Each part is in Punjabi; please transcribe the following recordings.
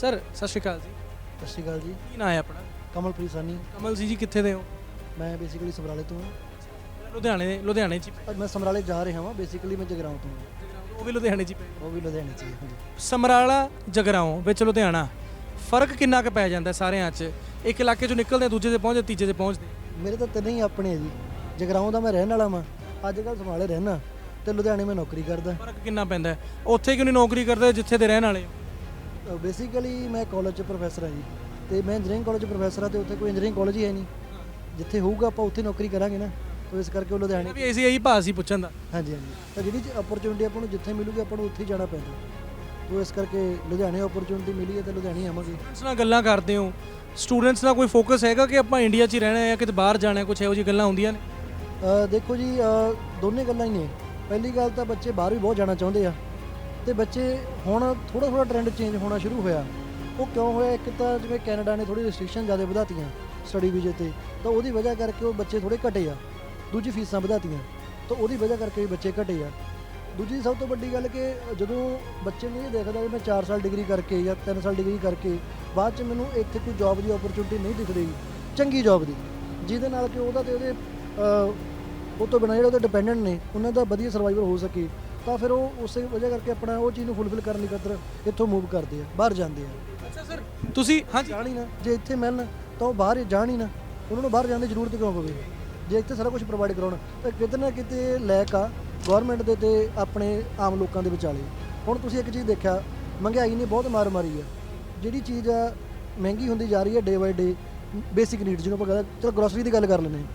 ਸਰ ਸਤਿ ਸ਼੍ਰੀ ਅਕਾਲ ਜੀ। ਸਤਿ ਸ਼੍ਰੀ ਅਕਾਲ ਜੀ। ਕੀ ਨਾਂ ਹੈ ਆਪਣਾ? ਕਮਲਪ੍ਰੀਤ ਸਾਨੀ ਕਮਲ ਜੀ ਜੀ ਕਿੱਥੇ ਦੇ ਹੋ? ਮੈਂ ਬੇਸਿਕਲੀ ਸਮਰਾਲੇ ਤੋਂ ਹਾਂ। ਲੁਧਿਆਣੇ ਲੁਧਿਆਣੇ ਚ ਹੀ ਅੱਜ ਮੈਂ ਸਮਰਾਲੇ ਜਾ ਰਿਹਾ ਹਾਂ ਬੇਸਿਕਲੀ ਮੈਂ ਜਗਰਾਉਂ ਤੋਂ ਹਾਂ। ਉਹ ਵੀ ਲੁਧਿਆਣੇ ਚ ਹੀ ਉਹ ਵੀ ਲੁਧਿਆਣੇ 'ਚ ਹੀ ਹੈ, ਹਾਂਜੀ। ਸਮਰਾਲਾ ਜਗਰਾਉਂ ਵਿੱਚ ਲੁਧਿਆਣਾ ਫ਼ਰਕ ਕਿੰਨਾ ਕੁ ਪੈ ਜਾਂਦਾ ਸਾਰਿਆਂ 'ਚ? ਇੱਕ ਇਲਾਕੇ 'ਚੋਂ ਨਿਕਲਦੇ ਆ, ਦੂਜੇ ਤੇ ਪਹੁੰਚਦੇ ਤੀਜੇ ਤੇ ਪਹੁੰਚਦੇ। ਮੇਰੇ ਤਾਂ ਤਿੰਨੇ ਹੀ ਆਪਣੇ ਹੈ ਜੀ। ਜਗਰਾਉਂ ਦਾ ਮੈਂ ਰਹਿਣ ਵਾਲਾ ਵਾਂ। ਅੱਜ ਕੱਲ੍ਹ ਸਮਰਾਲੇ ਰਹਿਣਾ ਤੇ ਲੁਧਿਆਣੇ ਮੈਂ ਨੌਕਰੀ ਕਰਦਾ। ਫ਼ਰਕ ਕਿੰਨਾ ਪੈਂਦਾ? ਹੈ? ਉੱਥੇ ਕਿਉਂ ਨਹੀਂ ਨੌਕਰੀ ਕਰਦੇ ਜਿੱਥੇ ਦੇ ਰਹਿਣ ਵਾਲੇ ਹੋ? ਬੇਸਿਕਲੀ ਮੈਂ ਕਾਲਜ 'ਚ ਪ੍ਰੋਫੈਸਰ ਹਾਂ ਜੀ ਤੇ ਮੈਂ ਇੰਜੀਨੀਅਰਿੰਗ ਕਾਲਜ 'ਚ ਪ੍ਰੋਫੈਸਰ ਹਾਂ ਤੇ ਉੱਥੇ ਕੋਈ ਇੰਜੀਨੀਅਰਿੰਗ ਕਾਲਜ ਹੀ ਹੈ ਨਹੀਂ। ਜਿੱਥੇ ਹੋਊਗਾ ਆਪਾਂ ਉੱਥੇ ਨੌਕਰੀ ਕਰਾਂਗੇ ਨਾ ਤੇ ਇਸ ਕਰਕੇ ਉਹ ਲੁਧਿਆਣੇ ਵੀ ਐਸੀ ਇਹੀ ਭਾਅ ਸੀ ਪੁੱਛਣ ਦਾ। ਹਾਂਜੀ ਹਾਂਜੀ। ਤਾਂ ਜਿਹੜੀ ਅਪਰਚੁਨਿਟੀ ਆਪਾਂ ਨੂੰ ਜਿੱਥੇ ਮਿਲੂਗੀ ਆਪਾਂ ਨੂੰ ਉੱਥੇ ਹੀ ਜਾਣਾ ਪੈਂਦਾ। ਤੋ ਇਸ ਕਰਕੇ ਲੁਧਿਆਣੇ ਅਪਰਚੁਨਿਟੀ ਮਿਲੀ ਹੈ ਤੇ ਲੁਧਿਆਣੇ ਆਵਾਂਗੇ। ਸਟੂਡੈਂਟਸ ਨਾਲ ਗੱਲਾਂ ਕਰਦੇ ਹੋ। ਸਟੂਡੈਂਟਸ ਦਾ ਕੋਈ ਫੋਕਸ ਹੈਗਾ ਕਿ ਆਪਾਂ ਇੰਡੀਆ 'ਚ ਹੀ ਰਹਿਣਾ ਹੈ ਜਾਂ ਕਿਤੇ ਬਾਹਰ ਜਾਣਾ ਹੈ? ਕੁਝ ਇਹੋ ਜਿਹੀ ਗੱਲਾਂ ਹੁੰਦੀਆਂ ਨੇ? ਦੇਖੋ ਜੀ ਦੋਨੇ ਗੱਲਾਂ ਹੀ ਨੇ। ਪਹਿਲੀ ਗੱਲ ਤਾਂ ਬੱਚੇ ਬਾਹਰ ਵੀ ਬਹੁਤ ਜਾਣਾ ਚਾਹੁੰਦੇ ਆ। ਤੇ ਬੱਚੇ ਹੁਣ ਥੋੜਾ ਥੋੜਾ ਟ੍ਰੈਂਡ ਚੇਂਜ ਹੋਣਾ ਸ਼ੁਰੂ ਹੋਇਆ। ਉਹ ਕਿਉਂ ਹੋਇਆ? ਇੱਕ ਤਾਂ ਜਿਵੇਂ ਕੈਨੇਡਾ ਨੇ ਥੋੜੀ ਰੈਸਟ੍ਰਿਕਸ਼ਨ ਜ਼ਿਆਦਾ ਵਧਾਤੀਆਂ ਸਟੱਡੀ ਵੀਜ਼ੇ ਤੇ, ਤਾਂ ਉਹਦੀ ਵਜ੍ਹਾ ਕਰਕੇ ਉਹ ਬੱਚੇ ਥੋੜੇ ਘਟੇ ਆ। ਦੂਜੀ ਫੀਸਾਂ ਵਧਾਤੀਆਂ, ਤਾਂ ਉਹਦੀ ਵਜ੍ਹਾ ਕਰਕੇ ਵੀ ਬੱਚੇ ਘਟੇ ਆ। ਦੂਜੀ ਸਭ ਤੋਂ ਵੱਡੀ ਗੱਲ ਕਿ ਜਦੋਂ ਬੱਚੇ ਨੂੰ ਇਹ ਦੇਖਦਾ ਕਿ ਮੈਂ 4 ਸਾਲ ਡਿਗਰੀ ਕਰਕੇ ਜਾਂ 3 ਸਾਲ ਡਿਗਰੀ ਕਰਕੇ, ਬਾਅਦ ਚ ਮੈਨੂੰ ਇੱਥੇ ਕੋਈ ਜੌਬ ਦੀ ਓਪਰਚੁਨਿਟੀ ਨਹੀਂ ਦਿਖ ਰਹੀ, ਚੰਗੀ ਜੌਬ ਦੀ। ਜਿਹਦੇ ਨਾਲ ਕਿ ਉਹਦਾ ਤੇ ਉਹਦੇ ਉਹ ਤੋਂ ਬਿਨਾਂ ਜਿਹੜੇ ਉਹਦੇ ਡਿਪੈਂਡੈਂਟ ਨੇ, ਉਹਨਾਂ ਦਾ ਵਧੀਆ ਸਰਵਾਈਵਰ ਹੋ ਸਕੇ। ਤਾਂ ਫਿਰ ਉਹ ਉਸੇ ਵਜ੍ਹਾ ਕਰਕੇ ਆਪਣਾ ਉਹ ਚੀਜ਼ ਨੂੰ ਫੁੱਲਫਿਲ ਕਰਨ ਲਈ ਖਾਤਰ ਇੱਥੋਂ ਮੂਵ ਕਰਦੇ ਆ ਬਾਹਰ ਜਾਂਦੇ ਆ। ਅੱਛਾ ਸਰ ਤੁਸੀਂ ਹਾਂਜੀ। ਜਾਣ ਹੀ ਨਾ ਜੇ ਇੱਥੇ ਮਿਲਣ ਤਾਂ ਉਹ ਬਾਹਰ ਜਾਣ ਹੀ ਨਾ। ਉਹਨਾਂ ਨੂੰ ਬਾਹਰ ਜਾਣ ਦੀ ਜ਼ਰੂਰਤ ਕਿਉਂ ਪਵੇ ਜੇ ਇੱਥੇ ਸਾਰਾ ਕੁਝ ਪ੍ਰੋਵਾਈਡ ਕਰਾਉਣ ਤਾਂ ਕਿਤੇ ਨਾ ਕਿਤੇ ਲੈਕ ਆ ਗਵਰਨਮੈਂਟ ਦੇ ਤੇ ਆਪਣੇ ਆਮ ਲੋਕਾਂ ਦੇ ਵਿਚਾਲੇ। ਹੁਣ ਤੁਸੀਂ ਇੱਕ ਚੀਜ਼ ਦੇਖਿਆ ਮਹਿੰਗਾਈ ਨੇ ਬਹੁਤ ਮਾਰ ਮਾਰੀ ਆ। ਜਿਹੜੀ ਚੀਜ਼ ਆ ਮਹਿੰਗੀ ਹੁੰਦੀ ਜਾ ਰਹੀ ਹੈ ਡੇ ਬਾਈ ਡੇ ਬੇਸਿਕ ਨੀਡ ਜਿਹਨੂੰ ਆਪਾਂ ਕਹਿੰਦੇ ਚਲੋ ਗਰੋਸਰੀ ਦੀ ਗੱਲ ਕਰ ਲੈਂਦੇ ਹਾਂ।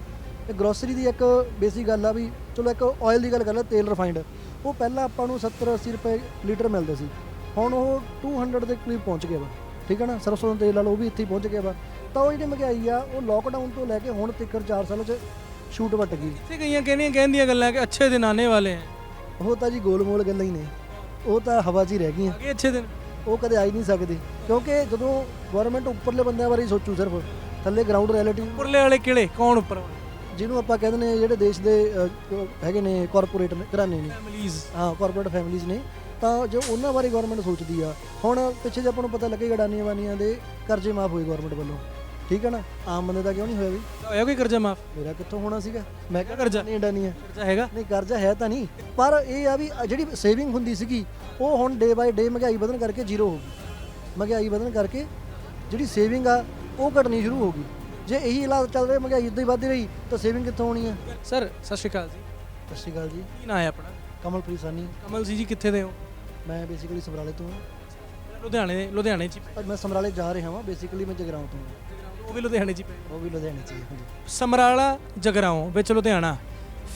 ਤੇ ਗਰੋਸਰੀ ਦੀ ਇੱਕ ਬੇਸਿਕ ਗੱਲ ਆ ਵੀ ਚਲੋ ਇੱਕ ਆਇਲ ਦੀ ਗੱਲ ਕਰ ਲੈ ਤੇਲ ਰਿਫਾਈਨਡ ਉਹ ਪਹਿਲਾਂ ਆਪਾਂ ਨੂੰ 70 80 ਰੁਪਏ ਲੀਟਰ ਮਿਲਦਾ ਸੀ। ਹੁਣ ਉਹ 200 ਦੇ ਕਰੀਬ ਪਹੁੰਚ ਗਿਆ ਵਾ। ਠੀਕ ਹੈ ਨਾ? ਸਰਸੋਂ ਦਾ ਤੇਲ ਵਾਲਾ ਉਹ ਵੀ ਇੱਥੇ ਪਹੁੰਚ ਗਿਆ ਵਾ। ਤਾਂ ਉਹ ਜਿਹੜੀ ਮਹਿੰਗਾਈ ਆ ਉਹ ਲੋਕਡਾਊਨ ਤੋਂ ਲੈ ਕੇ ਹੁਣ ਤੱਕ 4 ਸਾਲਾਂ 'ਚ ਸ਼ੂਟ ਵੱਟ ਗਈ। ਇੱਥੇ ਕਈਆਂ ਕਹਿੰਦੀਆਂ ਕਹਿੰਦੀਆਂ ਗੱਲਾਂ ਕਿ ਅੱਛੇ ਦਿਨ ਆਨੇ ਵਾਲੇ ਹੈ ਉਹ ਤਾਂ ਜੀ ਗੋਲਮੋਲ ਗੱਲਾਂ ਹੀ ਨੇ। ਉਹ ਤਾਂ ਹਵਾ 'ਚ ਹੀ ਰਹਿ ਗਈਆਂ। ਅੱਗੇ ਅੱਛੇ ਦਿਨ। ਉਹ ਕਦੇ ਆ ਹੀ ਨਹੀਂ ਸਕਦੇ। ਕਿਉਂਕਿ ਜਦੋਂ ਗਵਰਨਮੈਂਟ ਉੱਪਰਲੇ ਬੰਦਿਆਂ ਬਾਰੇ ਸੋਚੂ ਸਿਰਫ ਥੱਲੇ ਗਰਾਊਂਡ ਰਿਐਲਿਟੀ ਉੱਪਰਲੇ ਵਾਲੇ ਕਿਹੜੇ? ਕੌਣ ਉੱਪਰ ਵਾਲੇ? ਜਿਹਨੂੰ ਆਪਾਂ ਕਹਿੰਦੇ ਨੇ ਜਿਹੜੇ ਦੇਸ਼ ਦੇ ਹੈਗੇ ਨੇ ਕਾਰਪੋਰੇਟ ਘਰਾਣੇ ਨੇ। ਫੈਮਿਲੀਜ਼ ਹਾਂ ਕਾਰਪੋਰੇਟ ਫੈਮਿਲੀਆਂ ਨੇ। ਤਾਂ ਜੋ ਉਹਨਾਂ ਬਾਰੇ ਗਵਰਨਮੈਂਟ ਸੋਚਦੀ ਆ। ਹੁਣ ਪਿੱਛੇ ਜੇ ਆਪਾਂ ਨੂੰ ਪਤਾ ਲੱਗੇਗਾ ਅਡਾਨੀਆਂ ਵਾਨੀਆਂ ਦੇ ਕਰਜ਼ੇ ਮਾਫ ਹੋਏ ਗਵਰਨਮੈਂਟ ਵੱਲੋਂ। ਠੀਕ ਹੈ ਨਾ? ਆਮ ਬੰਦੇ ਦਾ ਕਿਉਂ ਨਹੀਂ ਹੋਇਆ ਵੀ? ਹੋਇਆ ਕੋਈ ਕਰਜ਼ਾ ਮਾਫ? ਮੇਰਾ ਕਿੱਥੋਂ ਹੋਣਾ ਸੀਗਾ? ਮੈਂ ਕਿਹਾ ਕਰਜ਼ਾ? ਨਹੀਂ ਅਡਾਨੀਆਂ ਕਰਜ਼ਾ ਹੈਗਾ? ਨਹੀਂ ਕਰਜ਼ਾ ਹੈ ਤਾਂ ਨਹੀਂ। ਪਰ ਇਹ ਆ ਵੀ ਜਿਹੜੀ ਸੇਵਿੰਗ ਹੁੰਦੀ ਸੀਗੀ ਉਹ ਹੁਣ ਡੇ ਬਾਈ ਡੇ ਮਹਿੰਗਾਈ ਵਧਣ ਕਰਕੇ ਜ਼ੀਰੋ ਹੋ ਗਈ। ਮਹਿੰਗਾਈ ਵਧਣ ਕਰਕੇ ਜਿਹੜੀ ਸੇਵਿੰਗ ਆ ਉਹ ਘਟਣੀ ਸ਼ੁਰੂ ਹੋ ਗਈ। ਜੇ ਇਹੀ ਹਾਲਾਤ ਚੱਲ ਰਹੇ ਮਹਿੰਗਾਈ ਇਦਾਂ ਹੀ ਵੱਧਦੀ ਰਹੀ ਤਾਂ ਸੇਵਿੰਗ ਕਿੱਥੋਂ ਹੋਣੀ ਆ? ਸਰ ਸਤਿ ਸ਼੍ਰੀ ਅਕਾਲ ਜੀ। ਸਤਿ ਸ਼੍ਰੀ ਅਕਾਲ ਜੀ। ਕੀ ਨਾਂ ਹੈ ਆਪਣਾ? ਕਮਲਪ੍ਰੀਤ ਸਾਨੀ ਕਮਲ ਜੀ ਜੀ ਕਿੱਥੇ ਦੇ ਹੋ? ਮੈਂ ਬੇਸਿਕਲੀ ਸਮਰਾਲੇ ਤੋਂ ਹਾਂ। ਲੁਧਿਆਣੇ ਲੁਧਿਆਣੇ ਚ ਹੀ ਪਏ। ਮੈਂ ਸਮਰਾਲੇ ਜਾ ਰਿਹਾ ਹਾਂ ਬੇਸਿਕਲੀ ਮੈਂ ਜਗਰਾਉਂ ਤੋਂ ਹਾਂ। ਉਹ ਵੀ ਲੁਧਿਆਣੇ ਚ ਹੀ ਪਏ। ਉਹ ਵੀ ਲੁਧਿਆਣੇ 'ਚ ਹੀ ਹੈ, ਹਾਂਜੀ। ਸਮਰਾਲਾ ਜਗਰਾਉਂ ਵਿੱਚ ਲੁਧਿਆਣਾ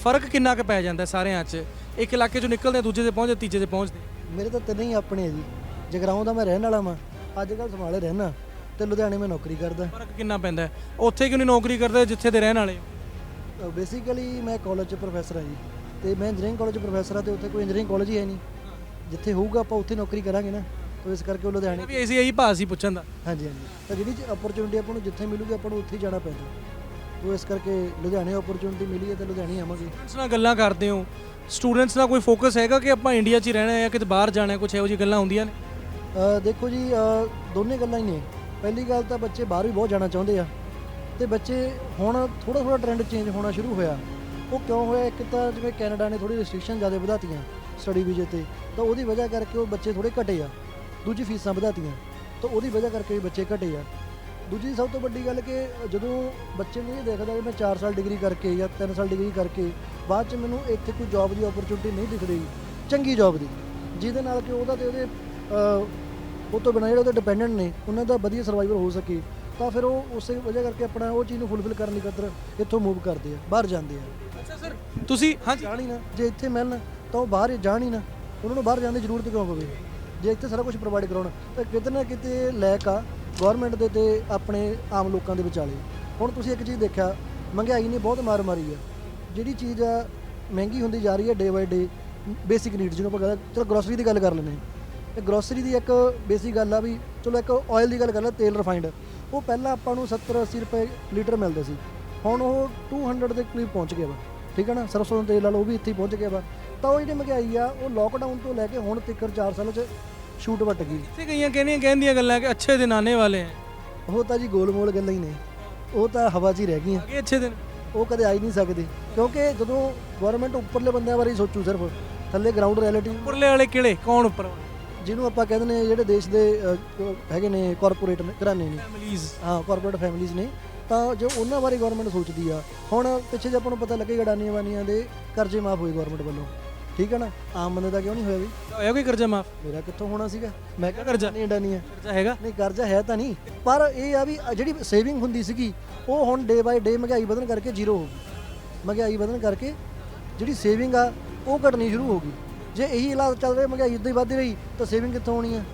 ਫ਼ਰਕ ਕਿੰਨਾ ਕੁ ਪੈ ਜਾਂਦਾ ਸਾਰਿਆਂ 'ਚ? ਇੱਕ ਇਲਾਕੇ 'ਚੋਂ ਨਿਕਲਦੇ ਆ, ਦੂਜੇ ਤੇ ਪਹੁੰਚਦੇ ਤੀਜੇ ਤੇ ਪਹੁੰਚਦੇ। ਮੇਰੇ ਤਾਂ ਤਿੰਨੇ ਹੀ ਆਪਣੇ ਹੈ ਜੀ। ਜਗਰਾਉਂ ਦਾ ਮੈਂ ਰਹਿਣ ਵਾਲਾ ਵਾਂ। ਅੱਜ ਕੱਲ੍ਹ ਸਮਰਾਲੇ ਰਹਿਣਾ। ਤੇ ਲੁਧਿਆਣੇ ਮੈਂ ਨੌਕਰੀ ਕਰਦਾ। ਫ਼ਰਕ ਕਿੰਨਾ ਪੈਂਦਾ ਹੈ? ਉੱਥੇ ਕਿਉਂ ਨਹੀਂ ਨੌਕਰੀ ਕਰਦੇ ਜਿੱਥੇ ਦੇ ਰਹਿਣ ਵਾਲੇ ਹੋ? ਬੇਸਿਕਲੀ ਮੈਂ ਕਾਲਜ 'ਚ ਪ੍ਰੋਫੈਸਰ ਹਾਂ ਜੀ। ਤੇ ਮੈਂ ਇੰਜੀਨੀਅਰਿੰਗ ਕਾਲਜ 'ਚ ਪ੍ਰੋਫੈਸਰ ਹਾਂ ਤੇ ਉੱਥੇ ਕੋਈ ਇੰਜੀਨੀਅਰਿੰਗ ਕਾਲਜ ਹੀ ਹੈ ਨਹੀਂ। ਜਿੱਥੇ ਹੋਊਗਾ ਆਪਾਂ ਉੱਥੇ ਨੌਕਰੀ ਕਰਾਂਗੇ ਨਾ। ਤਾਂ ਇਸ ਕਰਕੇ ਉਹ ਲੁਧਿਆਣੇ ਵੀ ਐਸੀ ਇਹੀ ਭਾਅ ਸੀ ਪੁੱਛਣ ਦਾ। ਹਾਂਜੀ ਹਾਂਜੀ। ਤਾਂ ਜਿਹੜੀ ਅਪਰਚੁਨਿਟੀ ਆਪਾਂ ਨੂੰ ਜਿੱਥੇ ਮਿਲੂਗੀ ਆਪਾਂ ਨੂੰ ਉੱਥੇ ਹੀ ਜਾਣਾ ਪੈਂਦਾ। ਤੋ ਇਸ ਕਰਕੇ ਲੁਧਿਆਣੇ ਅਪਰਚੁਨਿਟੀ ਮਿਲੀ ਹੈ ਤੇ ਲੁਧਿਆਣੇ ਹੀ ਆਵਾਂਗੇ। ਸਟੂਡੈਂਟਸ ਨਾਲ ਗੱਲਾਂ ਕਰਦੇ ਹੋ। ਸਟੂਡੈਂਟਸ ਦਾ ਕੋਈ ਫੋਕਸ ਹੈਗਾ ਕਿ ਆਪਾਂ ਇੰਡੀਆ 'ਚ ਹੀ ਰਹਿਣਾ ਹੈ ਜਾਂ ਕਿਤੇ ਬਾਹਰ ਜਾਣਾ ਹੈ? ਕੁਝ ਇਹੋ ਜਿਹੀ ਗੱਲਾਂ ਹੁੰਦੀਆਂ ਨੇ? ਅ, ਦੇਖੋ ਜੀ ਅ, ਦੋਨੇ ਗੱਲਾਂ ਹੀ ਨੇ। ਪਹਿਲੀ ਗੱਲ ਤਾਂ ਬੱਚੇ ਬਾਹਰ ਵੀ ਬਹੁਤ ਜਾਣਾ ਚਾਹੁੰਦੇ ਆ। ਤੇ ਬੱਚੇ ਹੁਣ ਥੋੜਾ ਥੋੜਾ ਟ੍ਰੈਂਡ ਚੇਂਜ ਹੋਣਾ ਸ਼ੁਰੂ ਹੋਇਆ। ਉਹ ਕਿਉਂ ਹੋਇਆ? ਇੱਕ ਤਾਂ ਜਿਵੇਂ ਕੈਨੇਡਾ ਨੇ ਥੋੜੀ ਰੈਸਟ੍ਰਿਕਸ਼ਨ ਜ਼ਿਆਦਾ ਵਧਾਤੀਆਂ ਸਟੱਡੀ ਵੀਜ਼ੇ ਤੇ, ਤਾਂ ਉਹਦੀ ਵਜ੍ਹਾ ਕਰਕੇ ਉਹ ਬੱਚੇ ਥੋੜੇ ਘਟੇ ਆ। ਦੂਜੀ ਫੀਸਾਂ ਵਧਾਤੀਆਂ, ਤਾਂ ਉਹਦੀ ਵਜ੍ਹਾ ਕਰਕੇ ਵੀ ਬੱਚੇ ਘਟੇ ਆ। ਦੂਜੀ ਸਭ ਤੋਂ ਵੱਡੀ ਗੱਲ ਕਿ ਜਦੋਂ ਬੱਚੇ ਨੂੰ ਇਹ ਦੇਖਦਾ ਕਿ ਮੈਂ 4 ਸਾਲ ਡਿਗਰੀ ਕਰਕੇ ਜਾਂ 3 ਸਾਲ ਡਿਗਰੀ ਕਰਕੇ, ਬਾਅਦ ਚ ਮੈਨੂੰ ਇੱਥੇ ਕੋਈ ਜੌਬ ਦੀ ਓਪਰਚੁਨਿਟੀ ਨਹੀਂ ਦਿਖ ਰਹੀ ਚੰਗੀ ਜੌਬ ਦੀ। ਜਿਹਦੇ ਨਾਲ ਕਿ ਉਹਦਾ ਤੇ ਉਹਦੇ ਉਹ ਤੋਂ ਬਿਨਾਂ ਜਿਹੜੇ ਉਹਦੇ ਡਿਪੈਂਡੈਂਟ ਨੇ ਉਹਨਾਂ ਦਾ ਵਧੀਆ ਸਰਵਾਈਵਰ ਹੋ ਸਕੇ ਤਾਂ ਫਿਰ ਉਹ ਉਸੇ ਵਜ੍ਹਾ ਕਰਕੇ ਆਪਣਾ ਉਹ ਚੀਜ਼ ਨੂੰ ਫੁੱਲਫਿਲ ਕਰਨ ਲਈ ਖਾਤਰ ਇੱਥੋਂ ਮੂਵ ਕਰਦੇ ਆ ਬਾਹਰ ਜਾਂਦੇ ਆ। ਅੱਛਾ ਸਰ ਤੁਸੀਂ ਹਾਂਜੀ। ਜਾਣ ਹੀ ਨਾ ਜੇ ਇੱਥੇ ਮਿਲਣ ਤਾਂ ਉਹ ਬਾਹਰ ਜਾਣ ਹੀ ਨਾ ਉਹਨਾਂ ਨੂੰ ਬਾਹਰ ਜਾਣ ਦੀ ਜ਼ਰੂਰਤ ਕਿਉਂ ਪਵੇ ਜੇ ਇੱਥੇ ਸਾਰਾ ਕੁਝ ਪ੍ਰੋਵਾਈਡ ਕਰਾਉਣ ਤਾਂ ਕਿਤੇ ਨਾ ਕਿਤੇ ਲੈਕ ਆ ਗਵਰਨਮੈਂਟ ਦੇ ਤੇ ਆਪਣੇ ਆਮ ਲੋਕਾਂ ਦੇ ਵਿਚਾਲੇ। ਹੁਣ ਤੁਸੀਂ ਇੱਕ ਚੀਜ਼ ਦੇਖਿਆ ਮਹਿੰਗਾਈ ਨੇ ਬਹੁਤ ਮਾਰ ਮਾਰੀ ਆ। ਜਿਹੜੀ ਚੀਜ਼ ਆ ਮਹਿੰਗੀ ਹੁੰਦੀ ਜਾ ਰਹੀ ਹੈ ਡੇ ਬਾਈ ਡੇ ਬੇਸਿਕ ਨੀਡ ਜਿਹਨੂੰ ਆਪਾਂ ਕਹਿੰਦੇ ਚਲੋ ਗਰੋਸਰੀ ਦੀ ਗੱਲ ਕਰ ਲੈਂਦੇ ਹਾਂ। ਤੇ ਗਰੋਸਰੀ ਦੀ ਇੱਕ ਬੇਸਿਕ ਗੱਲ ਆ ਵੀ ਚਲੋ ਇੱਕ ਆਇਲ ਦੀ ਗੱਲ ਕਰ ਲੈ ਤੇਲ ਰਿਫਾਈਨਡ ਉਹ ਪਹਿਲਾਂ ਆਪਾਂ ਨੂੰ 70 80 ਰੁਪਏ ਲੀਟਰ ਮਿਲਦਾ ਸੀ। ਹੁਣ ਉਹ 200 ਦੇ ਕਰੀਬ ਪਹੁੰਚ ਗਿਆ ਵਾ। ਠੀਕ ਹੈ ਨਾ? ਸਰਸੋਂ ਦਾ ਤੇਲ ਵਾਲਾ ਉਹ ਵੀ ਇੱਥੇ ਪਹੁੰਚ ਗਿਆ ਵਾ। ਤਾਂ ਉਹ ਜਿਹੜੀ ਮਹਿੰਗਾਈ ਆ ਉਹ ਲੋਕਡਾਊਨ ਤੋਂ ਲੈ ਕੇ ਹੁਣ ਤੱਕ 4 ਸਾਲਾਂ 'ਚ ਸ਼ੂਟ ਵੱਟ ਗਈ। ਇੱਥੇ ਕਈਆਂ ਕਹਿੰਦੀਆਂ ਕਹਿੰਦੀਆਂ ਗੱਲਾਂ ਕਿ ਅੱਛੇ ਦਿਨ ਆਨੇ ਵਾਲੇ ਹੈ ਉਹ ਤਾਂ ਜੀ ਗੋਲਮੋਲ ਗੱਲਾਂ ਹੀ ਨੇ। ਉਹ ਤਾਂ ਹਵਾ 'ਚ ਹੀ ਰਹਿ ਗਈਆਂ। ਆਗੇ ਅੱਛੇ ਦਿਨ। ਉਹ ਕਦੇ ਆ ਹੀ ਨਹੀਂ ਸਕਦੇ। ਕਿਉਂਕਿ ਜਦੋਂ ਗਵਰਨਮੈਂਟ ਉੱਪਰਲੇ ਬੰਦਿਆਂ ਬਾਰੇ ਸੋਚੂ ਸਿਰਫ ਥੱਲੇ ਗਰਾਊਂਡ ਰਿਐਲਿਟੀ ਉੱਪਰਲੇ ਵਾਲੇ ਕਿਹੜੇ? ਕੌਣ ਉੱਪਰ? ਜਿਹਨੂੰ ਆਪਾਂ ਕਹਿੰਦੇ ਨੇ ਜਿਹੜੇ ਦੇਸ਼ ਦੇ ਹੈਗੇ ਨੇ ਕਾਰਪੋਰੇਟ ਘਰਾਣੇ ਨੇ। ਫੈਮਿਲੀਜ਼ ਹਾਂ ਕਾਰਪੋਰੇਟ ਫੈਮਿਲੀਜ਼ ਨੇ। ਤਾਂ ਜੋ ਉਹਨਾਂ ਬਾਰੇ ਗਵਰਨਮੈਂਟ ਸੋਚਦੀ ਆ ਹੁਣ ਪਿੱਛੇ ਜੇ ਆਪਾਂ ਨੂੰ ਪਤਾ ਲੱਗੇਗਾ ਅਡਾਨੀਆਂ ਵਾਨੀਆਂ ਦੇ ਕਰਜ਼ੇ ਮਾਫ ਹੋਏ ਗਵਰਨਮੈਂਟ ਵੱਲੋਂ। ਠੀਕ ਹੈ ਨਾ? ਆਮ ਬੰਦੇ ਦਾ ਕਿਉਂ ਨਹੀਂ ਹੋਇਆ ਵੀ? ਹੋਇਆ ਕੋਈ ਕਰਜ਼ਾ ਮਾਫ? ਮੇਰਾ ਕਿੱਥੋਂ ਹੋਣਾ ਸੀਗਾ? ਮੈਂ ਕਿਹਾ ਕਰਜ਼ਾ? ਨਹੀਂ ਅਡਾਨੀਆਂ ਕਰਜ਼ਾ ਹੈਗਾ? ਨਹੀਂ ਕਰਜ਼ਾ ਹੈ ਤਾਂ ਨਹੀਂ। ਪਰ ਇਹ ਆ ਵੀ ਜਿਹੜੀ ਸੇਵਿੰਗ ਹੁੰਦੀ ਸੀਗੀ ਉਹ ਹੁਣ ਡੇ ਬਾਈ ਡੇ ਮਹਿੰਗਾਈ ਵਧਣ ਕਰਕੇ ਜ਼ੀਰੋ ਹੋ ਗਈ। ਮਹਿੰਗਾਈ ਵਧਣ ਕਰਕੇ ਜਿਹੜੀ ਸੇਵਿੰਗ ਆ ਉਹ ਘਟਣੀ ਸ਼ੁਰੂ ਹੋ ਗਈ। ਜੇ ਇਹੀ ਹਾਲਾਤ ਚੱਲ ਰਹੇ, ਮਹਿੰਗਾਈ ਇਦਾਂ ਹੀ ਵੱਧਦੀ ਰਹੀ, ਤਾਂ ਸੇਵਿੰਗ ਕਿੱਥੋਂ ਹੋਣੀ ਹੈ